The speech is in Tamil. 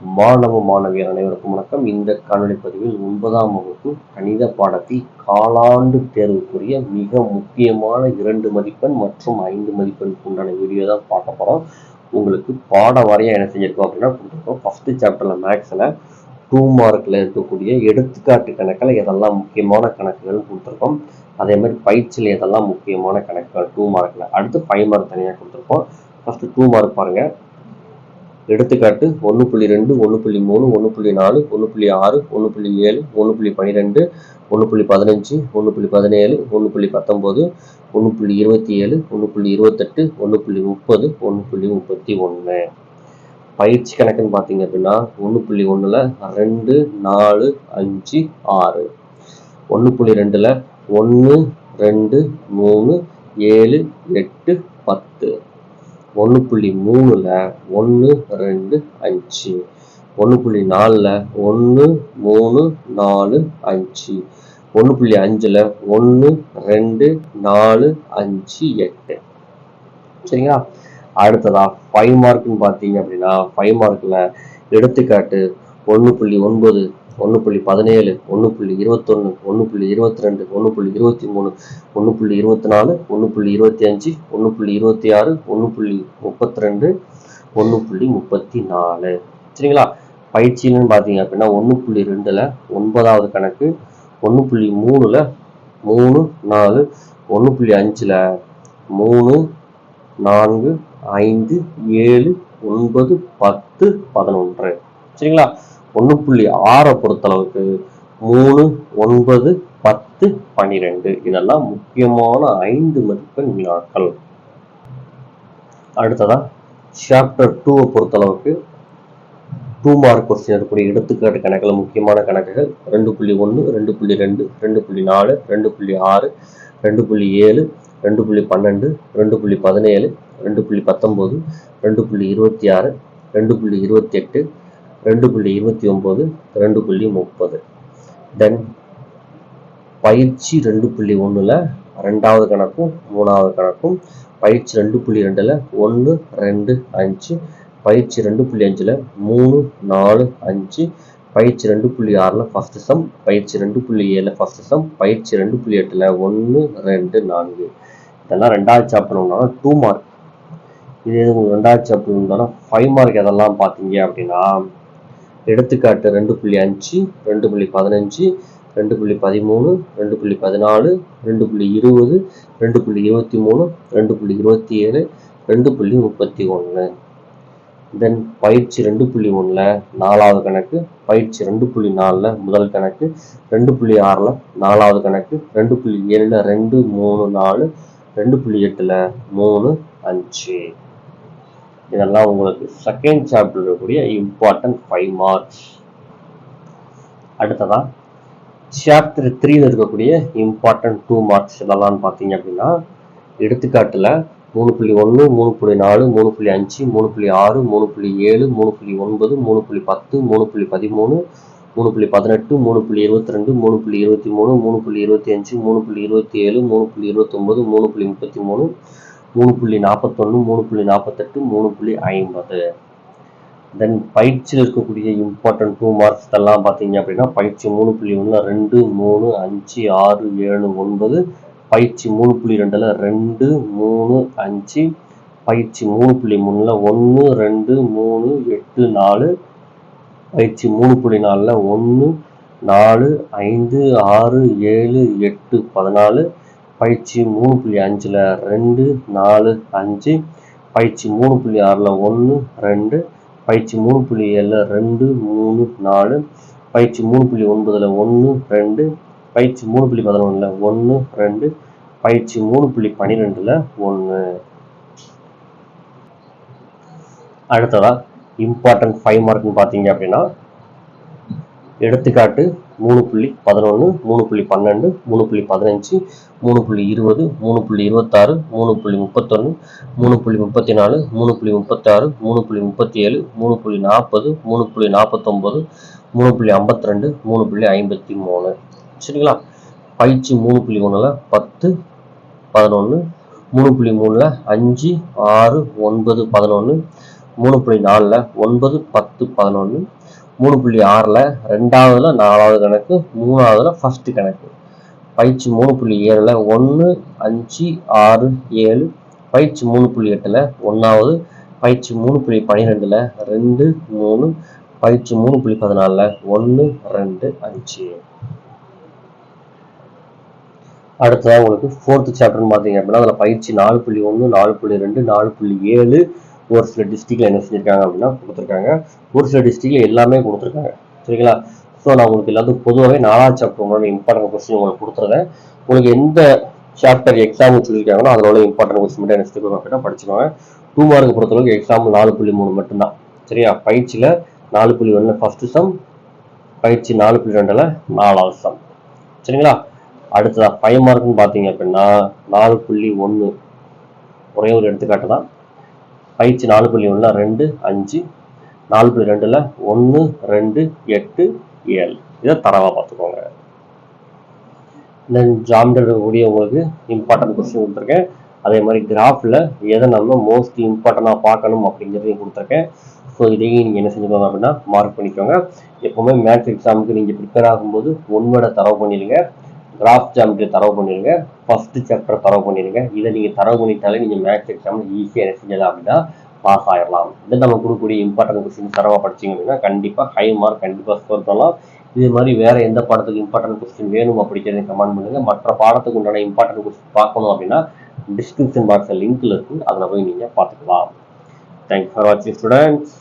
மாணவ மாணவியர் அனைவருக்கும் வணக்கம். இந்த காணொலி பதிவில் ஒன்பதாம் வகுப்பு கணித பாடத்தில் காலாண்டு தேர்வுக்குரிய மிக முக்கியமான இரண்டு மதிப்பெண் மற்றும் ஐந்து மதிப்பெண்க்கு உண்டான வீடியோ தான் பார்க்க போகிறோம் உங்களுக்கு பாட வாரியாக என்ன செஞ்சிருக்கோம் அப்படின்னா கொடுத்துருக்கோம் ஃபஸ்ட்டு சாப்டரில் மேக்ஸில் டூ மார்க்கில் இருக்கக்கூடிய எடுத்துக்காட்டு கணக்கில் எதெல்லாம் முக்கியமான கணக்குகள் கொடுத்துருக்கோம். அதே மாதிரி பயிற்சியில் எதெல்லாம் முக்கியமான கணக்குகள் டூ மார்க்கில் அடுத்து ஃபைவ் மார்க் தனியாக கொடுத்துருக்கோம் ஃபஸ்ட்டு டூ மார்க் பாருங்கள் எடுத்துக்காட்டு ஒன்று புள்ளி ரெண்டு ஒன்று புள்ளி மூணு ஒன்று புள்ளி நாலு ஒன்று புள்ளி ஆறு ஒன்று புள்ளி ஏழு ஒன்று புள்ளி பன்னிரெண்டு ஒன்று புள்ளி பதினஞ்சு ஒன்று புள்ளி பதினேழு ஒன்று புள்ளி பத்தொம்போது ஒன்று புள்ளி இருபத்தி ஏழு ஒன்று புள்ளி இருபத்தெட்டு ஒன்று புள்ளி முப்பது ஒன்று புள்ளி முப்பத்தி ஒன்று பயிற்சி கணக்குன்னு பார்த்தீங்க அப்படின்னா ஒன்று புள்ளி ஒன்றில் ரெண்டு நாலு அஞ்சு ஆறு ஒன்று புள்ளி ரெண்டில் ஒன்று ரெண்டு மூணு ஏழு எட்டு பத்து ஒன்று புள்ளி மூணில் ஒன்று ரெண்டு அஞ்சு. ஒன்று புள்ளி நாலில் ஒன்று மூணு நாலு அஞ்சு. ஒன்று புள்ளி அஞ்சில் ஒன்று ரெண்டு நாலு அஞ்சு எட்டு. சரிங்களா? அடுத்ததா ஃபைவ் மார்க்னு பார்த்தீங்க அப்படின்னா ஃபைவ் மார்க்கில் எடுத்துக்காட்டு ஒன்று புள்ளி ஒன்பது ஒன்று புள்ளி பதினேழு ஒன்று புள்ளி இருபத்தொன்று ஒன்று புள்ளி இருபத்தி ரெண்டு ஒன்று புள்ளி இருபத்தி மூணு ஒன்று புள்ளி இருபத்தி நாலு ஒன்று புள்ளி இருபத்தி அஞ்சு ஒன்று புள்ளி இருபத்தி ஆறு ஒன்று புள்ளி முப்பத்தி ரெண்டு ஒன்று புள்ளி முப்பத்தி நாலு சரிங்களா பயிற்சியிலன்னு பார்த்தீங்க அப்படின்னா ஒன்று புள்ளி ரெண்டில் ஒன்பதாவது கணக்கு ஒன்று புள்ளி மூணில் மூணு நாலு ஒன்று புள்ளி அஞ்சில் மூணு நான்கு ஐந்து ஏழு ஒன்பது பத்து பதினொன்று சரிங்களா ஒன்று புள்ளி ஆறை பொறுத்தளவுக்கு மூணு ஒன்பது பத்து பன்னிரெண்டு இதெல்லாம் முக்கியமான ஐந்து மதிப்பெண் வினாக்கள் அடுத்ததா சாப்டர் டூவை பொறுத்தளவுக்கு டூ மார்க் கொஸ்டின் இருக்கக்கூடிய எடுத்துக்காட்டு கணக்கில் முக்கியமான கணக்குகள் ரெண்டு புள்ளி ஒன்று ரெண்டு புள்ளி ரெண்டு ரெண்டு புள்ளி நாலு ரெண்டு புள்ளி ஆறு ரெண்டு புள்ளி ஏழு ரெண்டு புள்ளி பன்னெண்டு ரெண்டு புள்ளி பதினேழு ரெண்டு புள்ளி பத்தொம்போது ரெண்டு புள்ளி இருபத்தி ஆறு ரெண்டு புள்ளி இருபத்தி எட்டு ரெண்டு புள்ளி இருபத்தி ஒம்பது ரெண்டு புள்ளி முப்பது. தென் பயிற்சி ரெண்டு புள்ளி ஒன்றில் ரெண்டாவது கணக்கும் மூணாவது கணக்கும் பயிற்சி ரெண்டு புள்ளி ரெண்டில் ஒன்று ரெண்டு அஞ்சு பயிற்சி ரெண்டு புள்ளி அஞ்சில் மூணு நாலு அஞ்சு பயிற்சி ரெண்டு புள்ளி ஆறில் ஃபஸ்ட்டு சம் பயிற்சி ரெண்டு புள்ளி ஏழில் ஃபஸ்ட்டு சம் பயிற்சி ரெண்டு புள்ளி எட்டில் ஒன்று ரெண்டு நான்கு. இதெல்லாம் ரெண்டாவது சாப்டர் உண்டான டூ மார்க் இது உங்களுக்கு ரெண்டாவது சாப்டர் உண்டான ஃபைவ் மார்க் எதெல்லாம் பார்த்தீங்க அப்படின்னா எடுத்துக்காட்டு ரெண்டு புள்ளி அஞ்சு ரெண்டு புள்ளி பதினஞ்சு ரெண்டு புள்ளி பதிமூணு ரெண்டு புள்ளி பதினாலு ரெண்டு புள்ளி இருபது ரெண்டு புள்ளி இருபத்தி மூணு ரெண்டு புள்ளி இருபத்தி ஏழு ரெண்டு புள்ளி முப்பத்தி ஒன்று தென் பயிற்சி ரெண்டு புள்ளி ஒன்றில் நாலாவது கணக்கு பயிற்சி ரெண்டு புள்ளி நாலில் முதல் கணக்கு ரெண்டு புள்ளி ஆறில் நாலாவது கணக்கு ரெண்டு புள்ளி ஏழில் ரெண்டு மூணு நாலு ரெண்டு புள்ளி எட்டில் மூணு அஞ்சு இதெல்லாம் உங்களுக்கு செகண்ட் சாப்டர் இருக்கக்கூடிய இம்பார்ட்டன்ட் ஃபைவ் மார்க்ஸ் அடுத்ததா சாப்டர் த்ரீல இருக்கக்கூடிய இம்பார்ட்டன்ட் டூ மார்க்ஸ் இதெல்லாம் பார்த்தீங்க அப்படின்னா எடுத்துக்காட்டில் மூணு புள்ளி ஒன்று மூணு புள்ளி நாலு மூணு புள்ளி அஞ்சு மூணு புள்ளி ஆறு மூணு புள்ளி ஏழு மூணு புள்ளி ஒன்பது மூணு புள்ளி பத்து மூணு புள்ளி பதிமூணு மூணு புள்ளி பதினெட்டு மூணு புள்ளி இருபத்தி ரெண்டு மூணு புள்ளி இருபத்தி மூணு மூணு புள்ளி இருபத்தி அஞ்சு மூணு புள்ளி இருபத்தி ஏழு மூணு புள்ளி இருபத்தொம்பது மூணு புள்ளி முப்பத்தி மூணு மூணு புள்ளி நாற்பத்தொன்று மூணு புள்ளி நாற்பத்தெட்டு மூணு புள்ளி ஐம்பது. தென் பயிற்சியில் இருக்கக்கூடிய இம்பார்ட்டன்ட் டூ மார்க்ஸ் எல்லாம் பார்த்தீங்க அப்படின்னா பயிற்சி மூணு புள்ளி ஒன்று ரெண்டு மூணு அஞ்சு ஆறு ஏழு ஒன்பது பயிற்சி மூணு புள்ளி ரெண்டில் ரெண்டு மூணு அஞ்சு பயிற்சி மூணு புள்ளி மூணில் ஒன்று ரெண்டு மூணு எட்டு நாலு பயிற்சி மூணு புள்ளி நாலில் ஒன்று நாலு ஐந்து ஆறு ஏழு எட்டு பதினாலு பயிற்சி மூணு புள்ளி அஞ்சில் ரெண்டு நாலு அஞ்சு. பயிற்சி மூணு புள்ளி ஆறில் ஒன்று ரெண்டு. பயிற்சி மூணு புள்ளி ஏழில் ரெண்டு மூணு நாலு. பயிற்சி மூணு புள்ளி ஒன்பதில் ஒன்று ரெண்டு. பயிற்சி மூணு புள்ளி பதினொன்றில் ஒன்று ரெண்டு. பயிற்சி மூணு புள்ளி பன்னிரெண்டில் ஒன்று அடுத்ததாக இம்பார்ட்டன்ட் ஃபைவ் மார்க்னு பார்த்தீங்க அப்படின்னா எடுத்துக்காட்டு மூணு புள்ளி பதினொன்று மூணு புள்ளி பன்னெண்டு மூணு புள்ளி பதினஞ்சு மூணு புள்ளி இருபது மூணு புள்ளி இருபத்தாறு மூணு புள்ளி முப்பத்தொன்று மூணு புள்ளி முப்பத்தி நாலு மூணு புள்ளி முப்பத்தாறு மூணு புள்ளி முப்பத்தி ஏழு மூணு புள்ளி நாற்பது மூணு புள்ளி நாற்பத்தொம்போது மூணு புள்ளி ஐம்பத்தி ரெண்டு மூணு புள்ளி ஐம்பத்தி மூணு சரிங்களா பயிற்சி மூணு புள்ளி ஒன்றில் பத்து பதினொன்று மூணு புள்ளி மூணில் அஞ்சு ஆறு ஒன்பது பதினொன்று மூணு புள்ளி நாலில் ஒன்பது பத்து பதினொன்று மூணு புள்ளி ஆறில் ரெண்டாவதுல நாலாவது கணக்கு மூணாவதுல ஃபஸ்ட்டு கணக்கு. பயிற்சி மூணு புள்ளி ஏழில் ஒன்று அஞ்சு ஆறு ஏழு. பயிற்சி மூணு புள்ளி எட்டில் ஒன்றாவது பயிற்சி மூணு புள்ளி பன்னிரெண்டில் ரெண்டு மூணு. பயிற்சி மூணு புள்ளி பதினாலில் ஒன்று ரெண்டு அஞ்சு. அடுத்ததாக உங்களுக்கு ஃபோர்த்து சாப்டர்னு பார்த்தீங்க அப்படின்னா அதில் பயிற்சி நாலு புள்ளி ஒன்று நாலு புள்ளி ரெண்டு நாலு புள்ளி ஏழு. ஒரு சில டிஸ்ட்ரிக்டில் என்ன செஞ்சுருக்காங்க அப்படின்னா கொடுத்துருக்காங்க. ஒரு சில டிஸ்ட்ரிக்டில் எல்லாமே கொடுத்துருக்காங்க. சரிங்களா? ஸோ நான் உங்களுக்கு எல்லாத்துக்கும் பொதுவாகவே நாலாவது சாப்டர் உங்களோட இம்பார்ட்டன்ட் கொஸ்டின் உங்களுக்கு கொடுத்துருந்தேன் உங்களுக்கு எந்த சாப்டர் எக்ஸாம் சொல்லியிருக்காங்களோ அதில் உள்ள இம்பார்ட்டன்ட் கொஸ்டின் மட்டும் என்ன செஞ்சுக்கோங்க அப்படின்னா படிச்சுக்கோங்க. டூ மார்க் பொறுத்தளவுக்கு எக்ஸாம் நாலு புள்ளி மூணு மட்டும்தான். சரியா? பயிற்சியில் நாலு புள்ளி ஒன்று ஃபஸ்ட்டு சம் பயிற்சி நாலு புள்ளி ரெண்டில் நாலாவது சம் சரிங்களா? அடுத்ததாக ஃபைவ் மார்க்னு பார்த்தீங்க அப்படின்னா நாலு புள்ளி ஒன்று ஒரே ஒரு எடுத்துக்காட்டு தான் பயிற்சி நாலு புள்ளி ஒன்றில் ரெண்டு அஞ்சு நாலு புள்ளி ரெண்டில் ஒன்று ரெண்டு எட்டு ஏழு. இதை தரவாக பார்த்துக்கோங்க. தென் ஜாமிட்டர் கூடிய உங்களுக்கு இம்பார்ட்டன்ட் கொஸ்டின் கொடுத்துருக்கேன். அதே மாதிரி கிராஃபில் எதை நம்ம மோஸ்ட் இம்பார்ட்டண்டாக பார்க்கணும் அப்படிங்கிறதையும் கொடுத்துருக்கேன். ஸோ இதையும் நீங்கள் என்ன செஞ்சுக்கோங்க அப்படின்னா மார்க் பண்ணிக்கோங்க. எப்போவுமே மேத்ஸ் எக்ஸாமுக்கு நீங்கள் ப்ரிப்பேர் ஆகும்போது உண்மையோட தரவு பண்ணிடுங்க. கிராஃப் ஜாமெட்ரி தரவு பண்ணிடுங்க ஃபஸ்ட்டு சாப்டர் தரவு பண்ணிடுங்க இதை நீங்கள் தரவு பண்ணிட்டாலே நீங்கள் மேக்ஸ் எக்ஸாமில் ஈஸியாக என்ன செஞ்சலாம் அப்படின்னா பாஸ் ஆயிடலாம் இதை நம்ம கொடுக்கக்கூடிய இம்பார்ட்டன்ட் கொஸ்டின் தரவாக படிச்சிங்க அப்படின்னா கண்டிப்பாக ஹை மார்க் கண்டிப்பாக ஸ்கோர் பண்ணலாம் இது மாதிரி வேறு எந்த பாடத்துக்கு இம்பார்ட்டன்ட் கொஸ்டின் வேணும் அப்படிங்கிறத கமெண்ட் பண்ணுங்கள் மற்ற பாடத்துக்கு உண்டான இம்பார்ட்டன்ட் கொஸ்டின் பார்க்கணும் அப்படின்னா டிஸ்கிரிப்ஷன் பாக்ஸில் லிங்க்கில் இருக்குது அதில் போய் நீங்கள் பார்த்துக்கலாம். தேங்க்யூ ஃபார் வாட்சிங் ஸ்டூடெண்ட்ஸ்